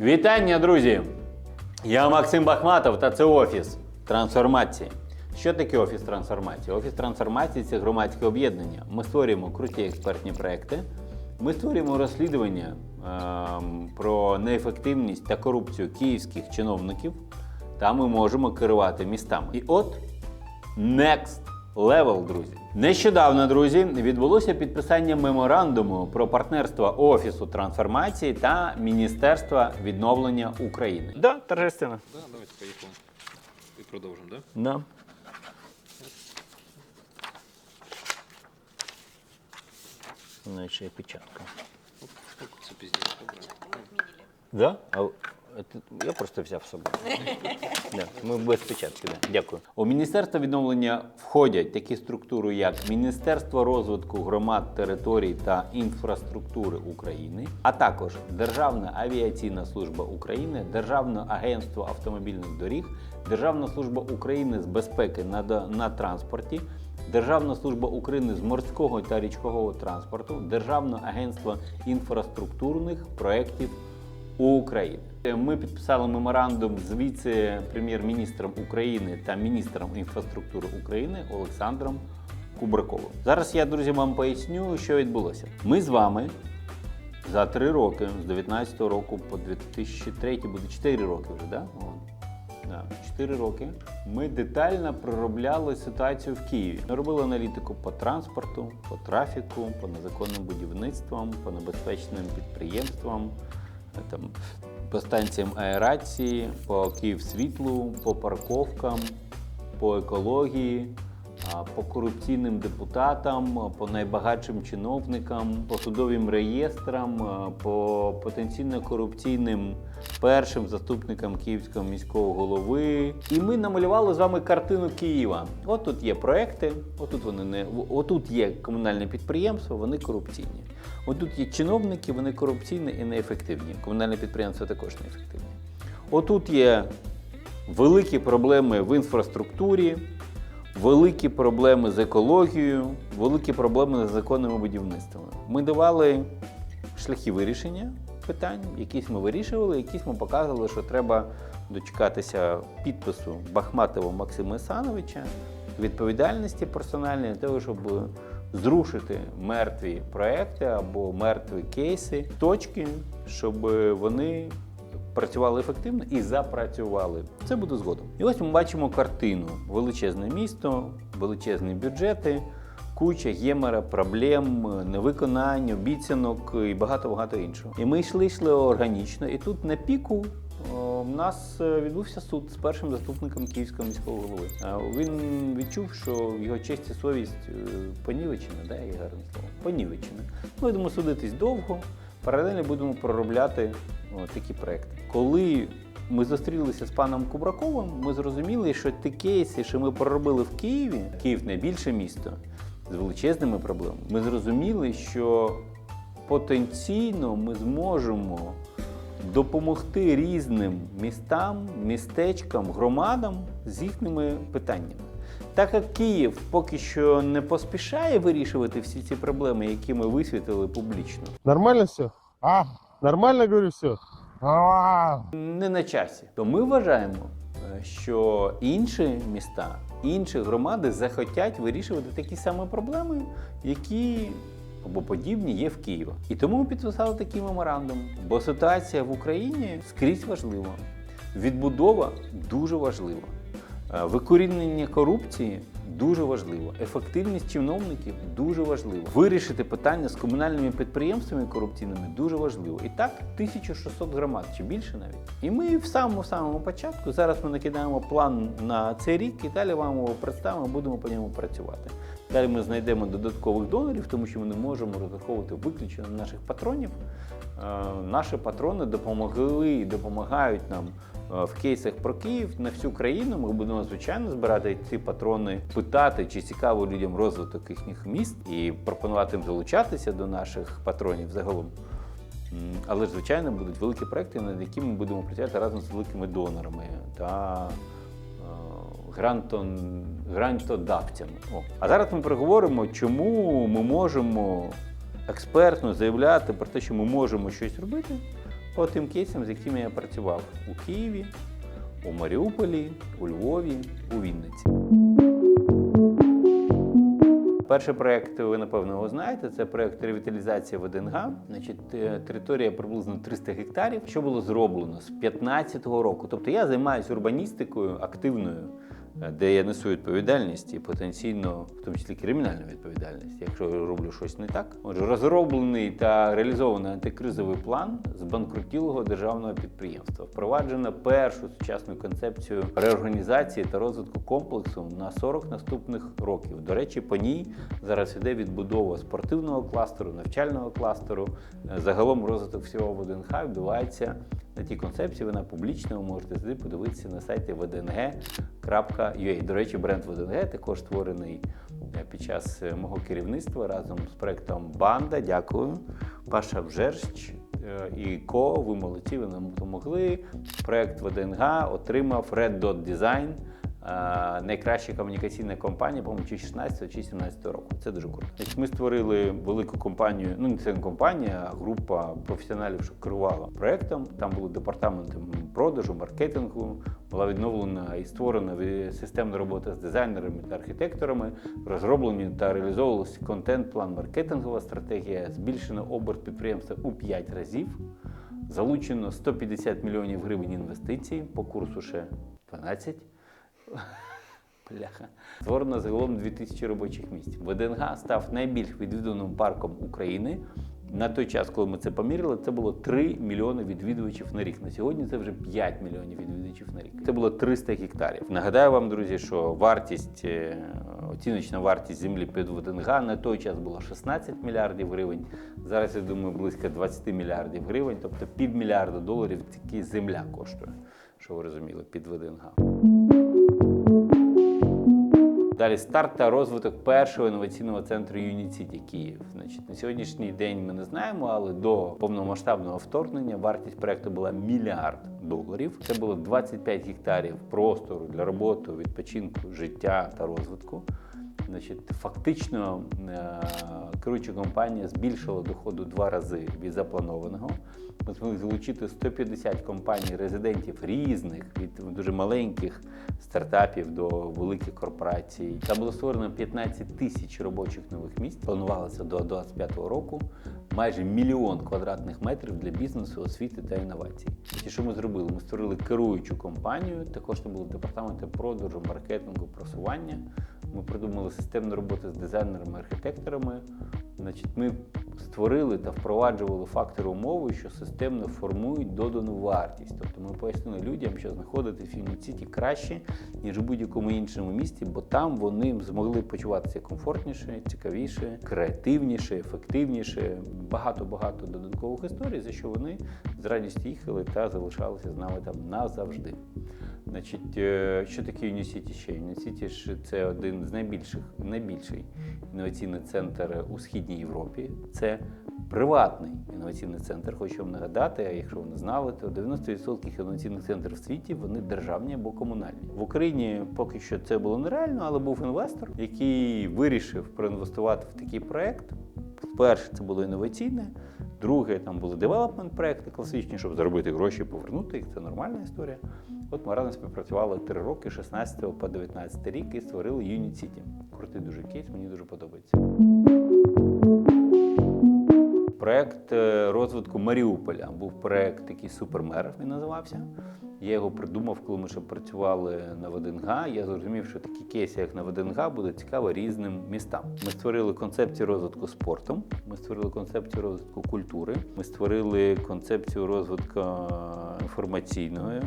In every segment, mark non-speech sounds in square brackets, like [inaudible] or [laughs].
Вітання, друзі! Я Максим Бахматов та це офіс трансформації. Що таке офіс трансформації? Офіс трансформації це громадське об'єднання. Ми створюємо круті експертні проекти. Ми створюємо розслідування ем, про неефективність та корупцію київських чиновників. Та ми можемо керувати містами. І от Next Level, друзі. Нещодавно, друзі, відбулося підписання меморандуму про партнерство Офісу трансформації та Міністерства відновлення України. Да, торжественно. Да, давайте поїхали. І продовжимо, да? Да. Ну, ще печатка. Оп, оп, це піздець, добре. Да? А я просто взяв з собою. [laughs] да. Ми без печатки, да. Дякую. У Міністерство відновлення входять такі структури, як Міністерство розвитку громад, територій та інфраструктури України, а також Державна авіаційна служба України, Державне агентство автомобільних доріг, Державна служба України з безпеки на, на транспорті. Державна служба України з морського та річкового транспорту, Державне агентство інфраструктурних проєктів України. Ми підписали меморандум з віце-прем'єр-міністром України та міністром інфраструктури України Олександром Кубраковим. Зараз я, друзі, вам поясню, що відбулося. Ми з вами за три роки, з 19 року по 2003, буде 4 роки вже, да? Да, 4 роки. Ми детально проробляли ситуацію в Києві. Ми робили аналітику по транспорту, по трафіку, по незаконним будівництвам, по небезпечним підприємствам, там, по станціям аерації, по Київсвітлу, по парковкам, по екології, по корупційним депутатам, по найбагатшим чиновникам, по судовим реєстрам, по потенційно корупційним першим заступникам Київського міського голови. І ми намалювали з вами картину Києва. От тут є проекти, отут вони не отут є комунальне підприємство, вони корупційні. Отут є чиновники, вони корупційні і неефективні. Комунальне підприємство також неефективні. Отут є великі проблеми в інфраструктурі, великі проблеми з екологією, великі проблеми з законними будівництвами. Ми давали шляхи вирішення питань, якісь ми вирішували, якісь ми показували, що треба дочекатися підпису Бахматова Максима Ісановича, відповідальності персональної для того, щоб зрушити мертві проекти або мертві кейси, точки, щоб вони працювали ефективно і запрацювали. Це буде згодом. І ось ми бачимо картину: величезне місто, величезні бюджети, куча гемора, проблем, невиконань, обіцянок і багато-багато іншого. І ми йшли, йшли органічно, і тут на піку. У нас е, відбувся суд з першим заступником Київського міського голови. Він відчув, що його честь і совість е, понівечена, да, є гарне слово. Понівечена. Ми будемо судитись довго, паралельно будемо проробляти такі проекти. Коли ми зустрілися з паном Кубраковим, ми зрозуміли, що ті кейси, що ми проробили в Києві, Київ найбільше місто з величезними проблемами. Ми зрозуміли, що потенційно ми зможемо допомогти різним містам, містечкам, громадам з їхніми питаннями. Так як Київ поки що не поспішає вирішувати всі ці проблеми, які ми висвітили публічно, Нормально все? А? Нормально, говорю, все? Не на часі, то ми вважаємо, е, що інші міста, інші громади захотять вирішувати такі самі проблеми, які або подібні є в Києві. І тому ми підписали такий меморандум, бо ситуація в Україні скрізь важлива, відбудова дуже важлива. Е, Викорінення корупції дуже важливо. Ефективність чиновників дуже важливо. Вирішити питання з комунальними підприємствами корупційними дуже важливо. І так 1600 громад чи більше навіть. І ми в самому самому початку зараз ми накидаємо план на цей рік і далі вам його представимо, будемо по ньому працювати. Далі ми знайдемо додаткових донорів, тому що ми не можемо розраховувати виключно на наших патронів. Е, Наші патрони допомогли і допомагають нам в кейсах про Київ на всю країну. Ми будемо звичайно збирати ці патрони, питати, чи цікаво людям розвиток їхніх міст і пропонувати їм долучатися до наших патронів загалом. Але ж, звичайно, будуть великі проекти, над якими ми будемо працювати разом з великими донорами та е, грантон, грантодавцями. О. А зараз ми проговоримо, чому ми можемо експертно заявляти про те, що ми можемо щось робити, по тим кейсам, з якими я працював у Києві, у Маріуполі, у Львові, у Вінниці. Перший проект, ви напевно його знаєте, це проект ревіталізації ВДНГ. Значить, е, територія приблизно 300 гектарів. Що було зроблено з 15-го року? Тобто я займаюся урбаністикою активною, де я несу відповідальність і потенційно, в тому числі кримінальну відповідальність, якщо я роблю щось не так. Отже, розроблений та реалізований антикризовий план збанкрутілого державного підприємства. Впроваджено першу сучасну концепцію реорганізації та розвитку комплексу на 40 наступних років. До речі, по ній зараз іде відбудова спортивного кластеру, навчального кластеру. Загалом розвиток всього ВДНХ відбувається на тій концепції. Вона публічна. Ви можете сюди подивитися на сайті vdng.ua. До речі, бренд ВДНГ також створений е, під час е, мого керівництва разом з проектом Банда. Дякую. Паша Вжерщ е, і ко. Ви молодці, ви нам допомогли. Проект ВДНГ отримав Red Dot Design. Е, Найкраща комунікаційна компанія, по-моєму, чи 16 чи 17 року. Це дуже круто. Значить, ми створили велику компанію. Ну не це не компанія, а група професіоналів, що керувала проектом. Там були департаменти продажу, маркетингу. Була відновлена і створена системна робота з дизайнерами та архітекторами. Розроблені та реалізовувалися контент-план, маркетингова стратегія. Збільшено оберт підприємства у 5 разів. Залучено 150 мільйонів гривень інвестицій по курсу ще 12. [laughs] Бляха. Створено загалом 2000 робочих місць. ВДНГ став найбільш відвідуваним парком України. На той час, коли ми це поміряли, це було 3 мільйони відвідувачів на рік. На сьогодні це вже 5 мільйонів відвідувачів на рік. Це було 300 гектарів. Нагадаю вам, друзі, що вартість, е, оціночна вартість землі під ВДНГ на той час була 16 мільярдів гривень. Зараз я думаю, близько 20 мільярдів гривень, тобто півмільярда доларів тільки земля коштує. Що ви розуміли, під ВДНГ. Далі старт та розвиток першого інноваційного центру Юніціті Київ. Значить, на сьогоднішній день ми не знаємо, але до повномасштабного вторгнення вартість проекту була мільярд доларів. Це було 25 гектарів простору для роботи, відпочинку, життя та розвитку. Значить, фактично е, керуюча компанія збільшила доходу два рази від запланованого. Ми змогли залучити 150 компаній резидентів різних, від дуже маленьких стартапів до великих корпорацій. Там було створено 15 тисяч робочих нових місць. Планувалося до 2025 року майже мільйон квадратних метрів для бізнесу, освіти та інновацій. І що ми зробили? Ми створили керуючу компанію. Також там були департаменти продажу, маркетингу, просування. Ми придумали системну роботу з дизайнерами, архітекторами. Значить, ми створили та впроваджували фактори умови, що системно формують додану вартість. Тобто ми пояснили людям, що знаходитись в Юніціті краще, ніж у будь-якому іншому місті, бо там вони змогли почуватися комфортніше, цікавіше, креативніше, ефективніше. Багато-багато додаткових історій, за що вони з радістю їхали та залишалися з нами там назавжди. Значить, е, що таке Юнісіті ще? Юнісіті це один з найбільших, найбільший інноваційний центр у східній Європі. Це приватний інноваційний центр. Хочу вам нагадати, а якщо ви не знали, то 90% інноваційних центрів в світі вони державні або комунальні. В Україні поки що це було нереально, але був інвестор, який вирішив проінвестувати в такий проект. Перше, це було інноваційне. Друге, там були девелопмент проекти класичні, щоб заробити гроші і повернути їх. Це нормальна історія. От ми разом співпрацювали три роки, 16 по 19 рік, і створили Unit City. Крутий дуже кейс, мені дуже подобається. Проект е, розвитку Маріуполя був проект який супермер, він називався. Я його придумав, коли ми ще працювали на ВДНГ. Я зрозумів, що такі кейси, як на ВДНГ, буде цікаво різним містам. Ми створили концепцію розвитку спорту, ми створили концепцію розвитку культури, ми створили концепцію розвитку е, інформаційного е,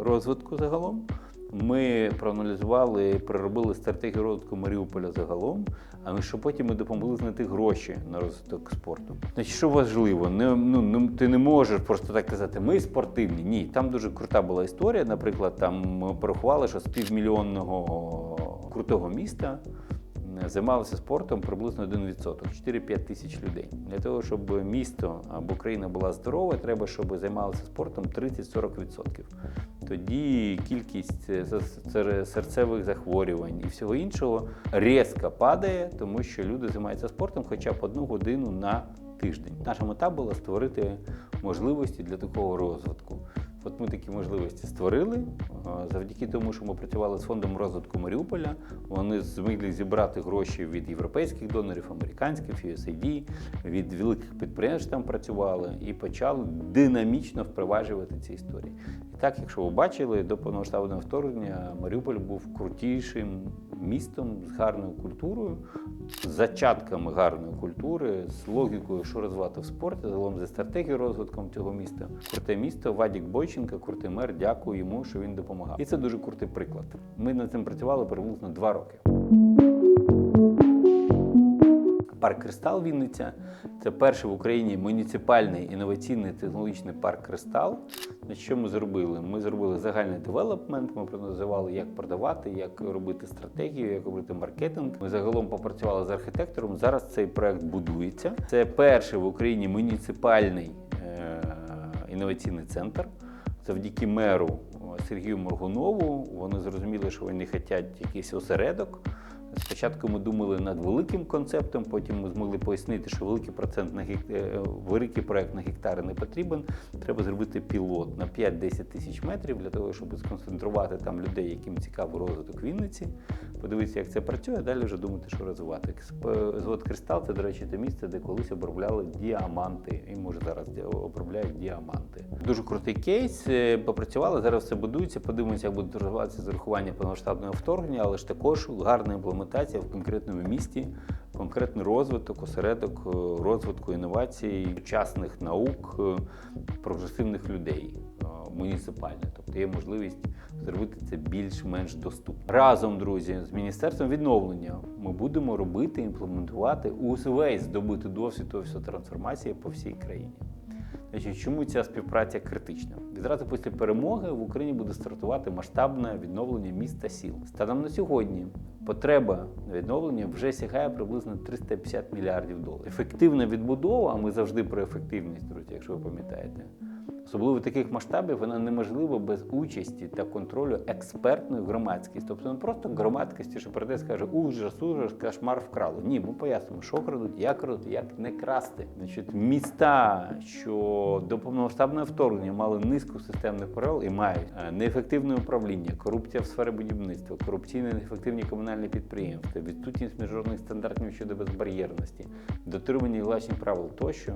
розвитку загалом. Ми проаналізували, проробили стратегію розвитку Маріуполя загалом, а ми що потім ми допомогли знайти гроші на розвиток спорту. Значить, що важливо, не, ну, ну, ти не можеш просто так казати, ми спортивні. Ні, там дуже крута була історія. Наприклад, там ми порахували, що з півмільйонного крутого міста е, займалися спортом приблизно 1%, 4-5 тисяч людей. Для того, щоб місто або країна була здорова, треба, щоб займалися спортом 30-40%. Тоді кількість е, серцевих захворювань і всього іншого різко падає, тому що люди займаються спортом хоча б одну годину на тиждень. Наша мета була створити можливості для такого розвитку. От ми такі можливості створили завдяки тому, що ми працювали з фондом розвитку Маріуполя. Вони змогли зібрати гроші від європейських донорів, американських, USAID, від великих підприємств там працювали і почали динамічно впроваджувати ці історії. І так, якщо ви бачили, до повномасштабного вторгнення Маріуполь був крутішим містом з гарною культурою, з зачатками гарної культури, з логікою, що розвивати в спорті, загалом зі стратегією розвитком цього міста. Круте місто, Вадік Бойченка, крутий мер, дякую йому, що він допомагав. І це дуже крутий приклад. Ми над цим працювали приблизно два роки. Парк Кристал Вінниця це перший в Україні муніципальний інноваційний технологічний парк Кристал. Що ми зробили? Ми зробили загальний девелопмент. Ми проаналізували, як продавати, як робити стратегію, як робити маркетинг. Ми загалом попрацювали з архітектором. Зараз цей проект будується. Це перший в Україні муніципальний е- інноваційний центр. Завдяки меру Сергію Моргунову вони зрозуміли, що вони хочуть якийсь осередок. Спочатку ми думали над великим концептом, потім ми змогли пояснити, що великий процент на гект... е, великий проект на гектари не потрібен. Треба зробити пілот на 5-10 тисяч метрів для того, щоб сконцентрувати там людей, яким цікавий розвиток Вінниці, подивитися, як це працює, а далі вже думати, що розвивати. Експ- Завод Кристал це, до речі, те місце, де колись обробляли діаманти, і може зараз обробляють діаманти. Дуже крутий кейс. е, Попрацювали, зараз все будується. Подивимося, як будуть розвиватися з урахуванням повномасштабного вторгнення, але ж також гарна імплементація в конкретному місті, конкретний розвиток, осередок е, розвитку інновацій, сучасних наук, е, прогресивних людей е, муніципальних. Тобто є можливість зробити це більш-менш доступно. Разом, друзі, з міністерством відновлення ми будемо робити, імплементувати увесь здобути досвід офісу трансформації по всій країні. Значить, чому ця співпраця критична? Відразу після перемоги в Україні буде стартувати масштабне відновлення міст та сіл. Станом на сьогодні потреба на відновлення вже сягає приблизно 350 мільярдів доларів. Ефективна відбудова, а ми завжди про ефективність, друзі, якщо ви пам'ятаєте. Особливо таких масштабів вона неможлива без участі та контролю експертної громадськості. Тобто не просто громадськості, що прийде скаже ужас, ужас, кошмар вкрали. Ні, ми пояснимо, що крадуть, як крадуть, як не красти. Значить, міста, що до повномасштабного вторгнення мали низку системних правил і мають е, неефективне управління, корупція в сфері будівництва, корупційні неефективні комунальні підприємства, відсутність міжнародних стандартів щодо безбар'єрності, дотримання власних правил тощо.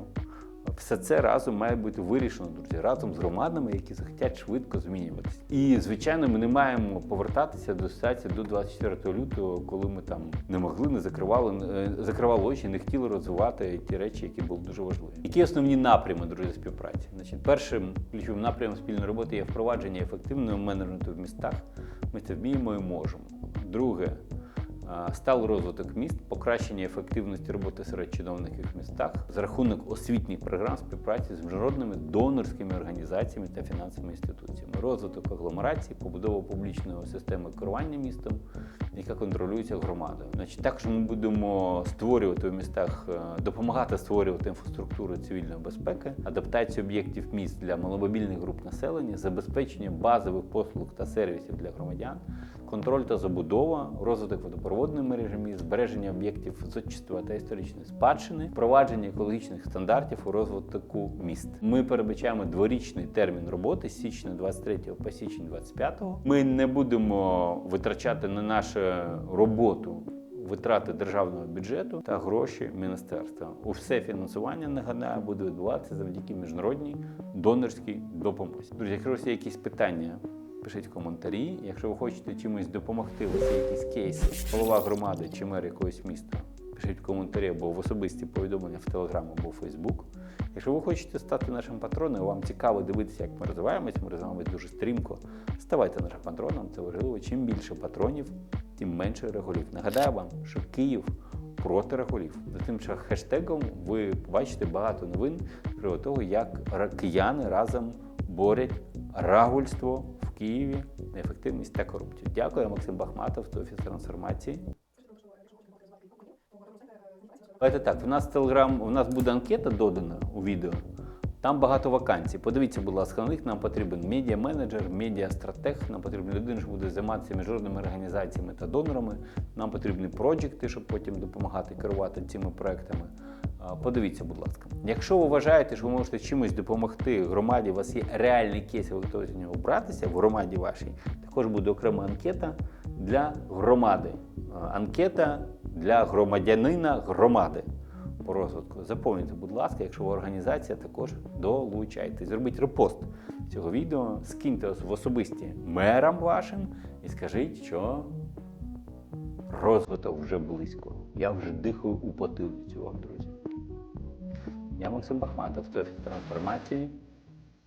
Все це разом має бути вирішено, друзі, разом з громадами, які захотять швидко змінюватися. І звичайно, ми не маємо повертатися до ситуації до 24 лютого, коли ми там не могли, не закривали, е, закривали очі, не хотіли розвивати ті речі, які були дуже важливі. Які основні напрями, друзі, співпраці? Значить, першим ключовим напрямом спільної роботи є впровадження ефективного менеджменту в містах. Ми це вміємо і можемо. Друге. Сталий розвиток міст, покращення ефективності роботи серед чиновників в містах за рахунок освітніх програм співпраці з міжнародними донорськими організаціями та фінансовими інституціями, розвиток агломерації, побудова публічної системи керування містом, яка контролюється громадою. Значить, також ми будемо створювати в містах, е, допомагати створювати інфраструктуру цивільної безпеки, адаптацію об'єктів міст для маломобільних груп населення, забезпечення базових послуг та сервісів для громадян, контроль та забудова, розвиток водопроводної мережі міст, збереження об'єктів зодчества та історичної спадщини, впровадження екологічних стандартів у розвитку міст. Ми передбачаємо дворічний термін роботи з січня 23 по січень 25. Ми не будемо витрачати на нашу роботу. Витрати державного бюджету та гроші міністерства. Усе фінансування нагадаю буде відбуватися завдяки міжнародній донорській допомозі. Друзі, якщо у вас є якісь питання, пишіть коментарі. Якщо ви хочете чимось допомогти, у якісь кейси, голова громади чи мер якогось міста, пишіть коментарі або в особисті повідомлення в Телеграм або в Фейсбук. Якщо ви хочете стати нашим патроном, вам цікаво дивитися, як ми розвиваємось, ми розвиваємось дуже стрімко. Ставайте нашим патроном, це важливо. Чим більше патронів, тим менше регулів. Нагадаю вам, що Київ проти регулів. За тим що хештегом ви побачите багато новин про того, як кияни разом борять рагульство в Києві, неефективність та корупцію. Дякую, Максим Бахматов, з офіс трансформації. Давайте так, у нас телеграм, у нас буде анкета додана у відео. Там багато вакансій. Подивіться, будь ласка, на них нам потрібен медіа-менеджер, медіа-стратег, нам потрібна людина, що буде займатися міжнародними організаціями та донорами. Нам потрібні проджекти, щоб потім допомагати керувати цими проектами. Подивіться, будь ласка. Якщо ви вважаєте, що ви можете чимось допомогти громаді, у вас є реальний кейс, ви готові з нього братися в громаді вашій, також буде окрема анкета для громади. Анкета для громадянина громади по розвитку. Заповнюйте, будь ласка, якщо ви організація, також долучайтесь. Зробіть репост цього відео, скиньте в особисті мерам вашим і скажіть, що розвиток вже близько. Я вже дихаю у потилицю вам, друзі. Я Максим Бахматов, це трансформації.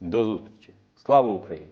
До зустрічі. Слава Україні!